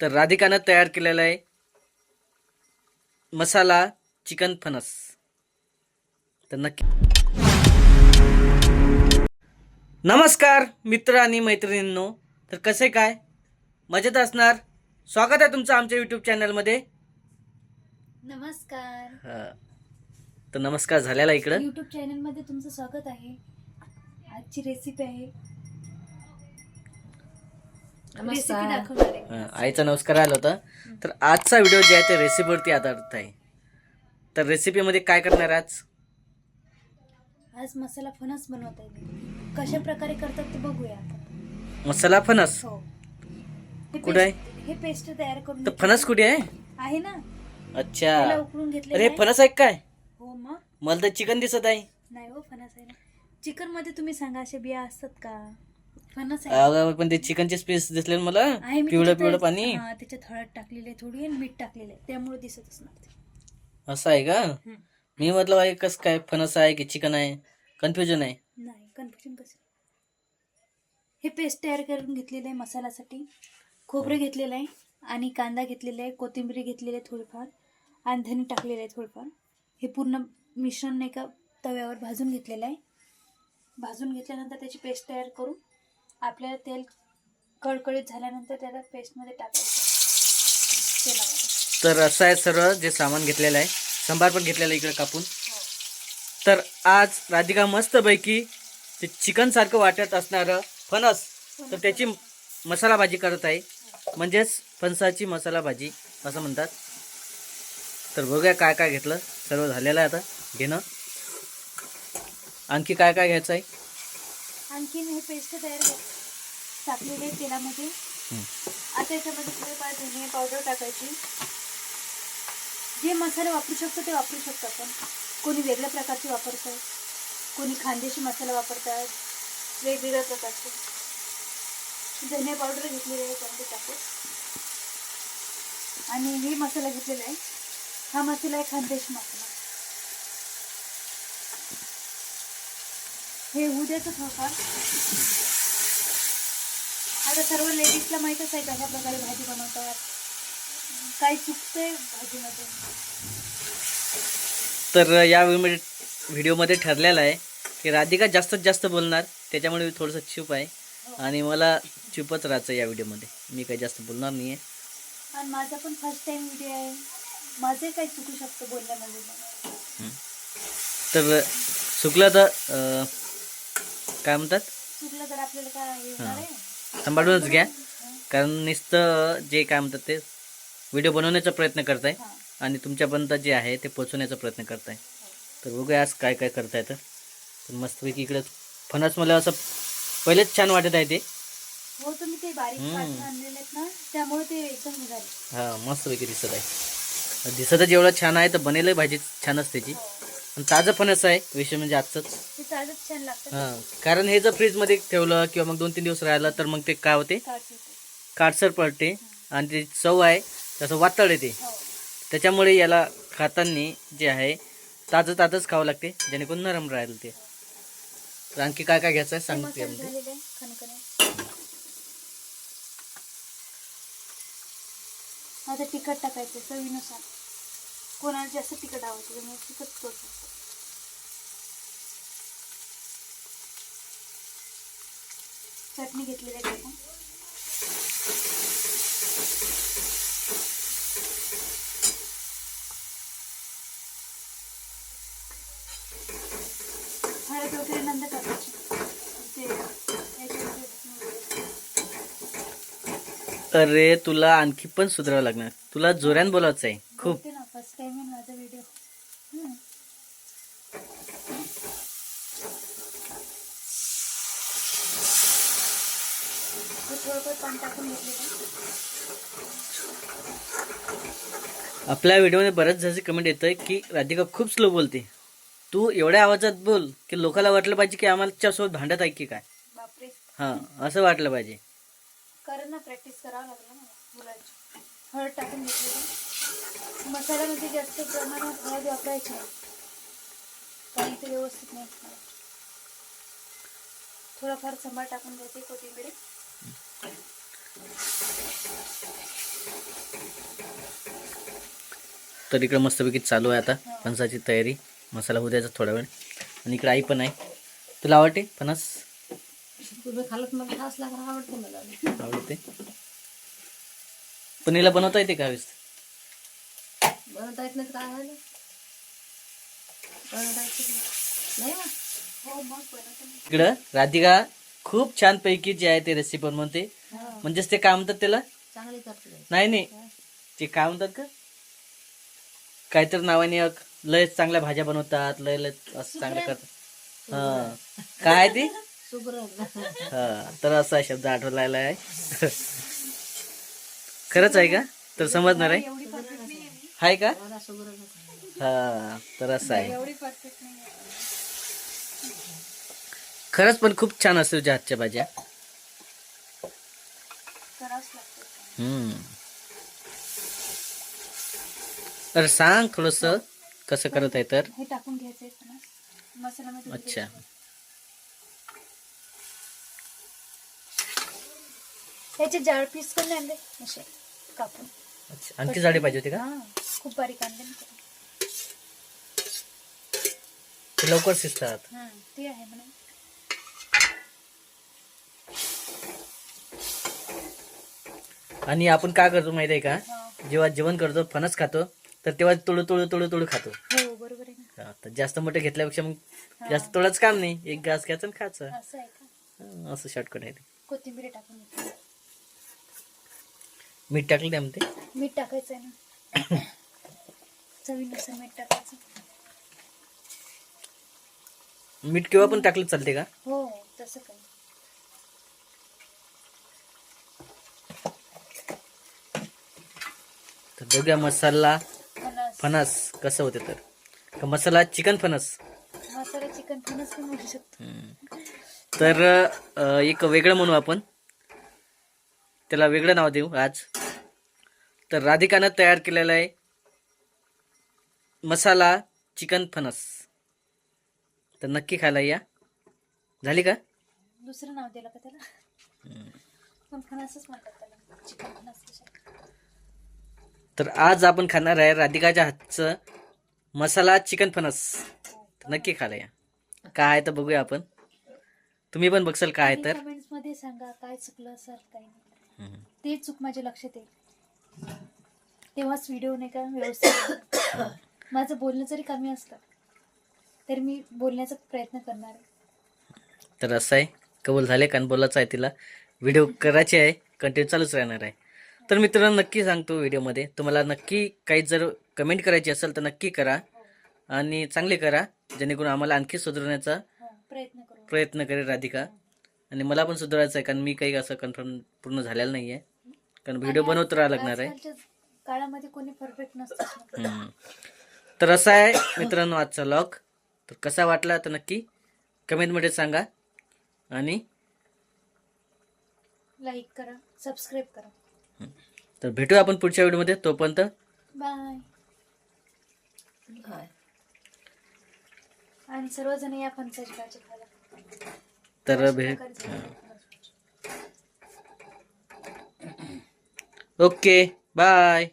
तर राधिकानं तयार केलेला आहे मसाला चिकन फणस. तर नक्की नमस्कार मित्र आणि मैत्रिणींनो. तर कसे काय? मजेत असणार? स्वागत आहे तुमचं आमच्या यूट्यूब चॅनलमध्ये नमस्कार. हा. तर नमस्कार झालेला इकडं. युट्यूब चॅनलमध्ये तुमचं स्वागत आहे. आजची रेसिपी आहे रेसिपी दाखवणार आहे. हा, आईचा नमस्कार आला होता. तर आजचा व्हिडिओ जे आहे ते रेसिपीवरती आधारित आहे. तर रेसिपीमध्ये काय करणार आज? आज मसाला फणस बनवत आहे कशा प्रकारे करतात ते बघूया आपण मसाला फणस? हो. हे कुठं आहे? पेस्ट- हे पेस्ट तयार करून तर. फणस कुठे आहे? आहे ना? अच्छा. त्याला उकळून घेतले अरे फणस आहे काय? हो मग? मला तर चिकन दिसत आहे. नाही हो फणस आहे ना. चिकनमध्ये तुम्ही सांगा अशा बिया असतात का? फणस आहे. अगं, पण ते चिकनचे पीस दिसले ना मला. आहे मी पिवळं त्याच्यात- पिवळं पाणी. हा, त्याच्यात हळद टाकलेली आहे थोडी आणि मीठ टाकलेलं आहे. त्यामुळे दिसत असणार ते. असं आहे का? हम्म. मी म्हटलं बाई कस काय फणस आहे की चिकन आहे? कन्फ्युजन आहे. नाही कन्फ्युजन कसं हे पेस्ट तयार करून घेतलेलं आहे मसाल्यासाठी. खोबरं घेतलेलं आहे आणि कांदा घेतलेला आहे कोथिंबीर घेतलेली आहे थोडीफार आणि धने टाकलेले आहे थोडंफार. हे पूर्ण मिश्रण नाही का तव्यावर भाजून घेतलेलं आहे. भाजून घेतल्यानंतर त्याची पेस्ट तयार करून आपल्याला तेल कळकळीत झाल्यानंतर त्याला पेस्टमध्ये टाकायचं. तेलामध्ये तर असं आहे सर्व जे सामान घेतलेलं आहे. संभार पण घेतलेलं आहे इकडे कापून. तर आज राधिका मस्तपैकी ते चिकन सारखं वाटत असणारं फणस तर त्याची मसाला भाजी करत आहे. म्हणजेच फणसाची मसाला भाजी असं म्हणतात. तर बघूया काय काय घेतलं. सर्व झालेलं आहे आता. घेणं. आणखी काय काय घ्यायचं आहे? आणखीन हे पेस्ट तयार टाकलेले आहे तेलामध्ये. आता याच्यामध्ये थोडेफार धने पावडर टाकायची. जे मसाले वापरू शकतो ते वापरू शकतो आपण. कोणी वेगळ्या प्रकारचे वापरतात. कोणी खांदेशी मसाला वापरतात. वेगवेगळ्या प्रकारचे. धने पावडर घेतलेले आहे त्यामध्ये टाकू. आणि हे मसाला घेतलेला आहे. हा मसाला आहे खानदेशी मसाला. हे होऊ द्यायचं थोडंफार. आता सर्व लेडीजला माहीतच आहे कशा प्रकारे भाजी बनवतात. काही चुकतंय भाजीमध्ये. तर या व्हिडिओमध्ये व्हिडिओमध्ये ठरलेलं आहे की राधिका जास्तीत जास्त बोलणार त्याच्यामुळे मी थोडंसं चूप आहे. आणि मला चुपच राहायचं या व्हिडिओमध्ये. मी काही जास्त बोलणार नाही आहे आणि माझा पण फर्स्ट टाइम व्हिडिओ आहे. माझे काही चुकू शकतं बोलण्यामध्ये. तर चुकलं तर काय म्हणतात? चुकलं तर आपल्याला काय हे होणार आहे? सांभाळूनच घ्या. कारण नुसतं जे काय म्हणतात ते व्हिडिओ बनवण्याचा प्रयत्न करताय हां. आणि तुमच्यापर्यंत जे आहे ते पोचवण्याचा प्रयत्न करताय. तर बघूया आज काय काय करताय तर. तर मस्तपैकी इकडे फणस मला असं पहिलेच छान वाटत आहे ते. हो तुम्ही ते बारीक हम्म. काढून आणलेले आहेत ना त्यामुळे ते एकदम हे झाले. हां मस्तपैकी दिसत आहे. दिसतच एवढं छान आहे तर बनेलही भाजी छानच त्याची. आणि ताजं फणस आहे विषय म्हणजे आजचंच. छान हां कारण हे जर फ्रीजमध्ये ठेवलं किंवा मग दोन तीन दिवस राहिलं तर मग ते काय होते. काटसर पडते. आणि ते चव आहे तसं वातळ येते. हो. त्याच्यामुळे याला खाताना जे आहे ताजं ताजंच खावं लागते जेणेकरून नरम राहील ते. तर आणखी काय काय घ्यायचं आहे ते सांगते मसाले यामध्ये. झालेले आहे खणखणे. आता तिखट टाकायचं चवीनुसार. कोणाला जास्त तिखट आवडतं त्यामुळे तिखट करू शकतो. चटणी घेतलेली आहे आपण. हळद वगैरे नंतर टाकायची. अरे तुला आणखी पण सुधारावं लागणार. तुला जोऱ्यान बोलायचं आहे खूप बोलते ना फर्स्ट टाइम आहे माझा व्हिडिओ थोडंफार पाणी टाकून घेतलेलं आपल्या व्हिडिओमध्ये बऱ्याच जणांची कमेंट येतं की राधिका खूप स्लो बोलते. तू एवढ्या आवाजात बोल की लोकांना वाटलं पाहिजे की आम्हाला तिच्यासोबत भांडत आहे की काय? हां असं वाटलं पाहिजे. कारण ना प्रॅक्टिस करावं लागलं ना बोलायची हळद टाकून घेतलेली मसाल्यामध्ये जास्त प्रमाणात हळद वापरायची नाही. कारण ते व्यवस्थित नाही होणार. थोडाफार सांबार टाकून द्यायचे कोथिंबीर. तर इकडे मस्तपैकी चालू आहे आता फणसाची तयारी. मसाला होऊ द्यायचा थोडा वेळ. आणि इकडे आई पण आहे. तुला आवडते फणस? आवडते हिला बनवता येते का हवीस? बनवता येत नाही हो. इकडं राधिका खूप छान पैकी जे आहे ते रेसिपी बनवते. म्हणजेच ते काय म्हणतात त्याला? चांगली. नाही नाही. ते काय म्हणतात का काहीतरी नावाने एक लय चांगल्या भाज्या बनवतात लय लय असं चांगलं करतात. हा. काय ती? हा तर असा शब्द आठवला आहे. खरंच आहे का? तर समजणार आहे. आहे. का? हा तर असं आहे. खरंच पण खूप छान असते तुझ्या हातच्या भाज्या. तर सांग थोडस कसं करत आहे तर? हे टाकून अच्छा. याचे जाड पीस करून आणले असे कापून. अच्छा आणखी झाडे पाहिजे होती का? खूप बारीक आणले लवकर शिजतात. ते आहे म्हणून. आणि आपण काय करतो माहिती आहे का. जेव्हा जेवण करतो फणस खातो तर तेव्हा तुळू तुळू तुळू तुळू खातो. हो बरोबर आहे ना. हा, तर जास्त मोठे घेतल्यापेक्षा मग जास्त तोडाच काम नाही. एक घास घ्यायचं आणि खायचं. असं आहे का? हा, असं शॉर्टकट आहे ते. कोथिंबीर टाकून. मीठ टाकलं त्यामध्ये? मीठ टाकायचं आहे ना. चवीनुसार मीठ टाकायचं. मीठ केव्हा पण टाकलं चालते का? हो तसं काही बघूया मसाला फणस. कसं होते तर? का मसाला चिकन फणस? मसाला चिकन फणस पण म्हणू शकतो. हम्म. तर अ, एक वेगळं म्हणू आपण. त्याला वेगळं नाव देऊ आज. तर राधिकानं तयार केलेला आहे मसाला चिकन फणस. तर नक्की खायला या. झाली का? दुसरं नाव दिलं का त्याला? पण फणसच म्हणतात त्याला. चिकन फणस कशाला? तर आज आपण खाणार आहे राधिकाच्या हातचं मसाला चिकन फणस नक्की खायला या. काय आहे तर बघूया आपण. तुम्ही पण बघसाल काय आहे तर. मध्ये सांगा काय चुकलं सर नाही. हम्म. ते चूक माझ्या लक्षात येईल तेव्हाच व्हिडिओ नाही का व्यवस्थित. माझं बोलणं जरी कमी असलं तरी मी बोलण्याचा प्रयत्न करणार आहे. तर असं आहे. कबूल झाले कारण बोलायचं आहे तिला. व्हिडिओ करायचे आहे. कंटिन्यू चालूच राहणार आहे. तर मित्रांनो नक्की सांगतो व्हिडिओमध्ये. तुम्हाला नक्की काही जर कमेंट करायची असेल तर नक्की करा आणि चांगले करा जेणेकरून आम्हाला आणखी सुधारण्याचा प्रयत्न करू. प्रयत्न करेल राधिका. आणि मला पण सुधारायचं आहे कारण मी काही असं कन्फर्म पूर्ण झालेलं नाही आहे कारण व्हिडिओ आणि बनवत राहावं लागणार आहे. आजकालच्या काळामध्ये कोणी परफेक्ट नसतं हम्म. तर असं आहे मित्रांनो आजचा लॉग तर कसा वाटला तर नक्की कमेंटमध्ये सांगा. आणि लाईक करा सबस्क्राईब करा. तर भेटूया आपण पुढच्या व्हिडिओमध्ये. तोपर्यंत बाय. काय आणि सर्वजण या फणसाची भाजी खायला तर भेट. Okay bye.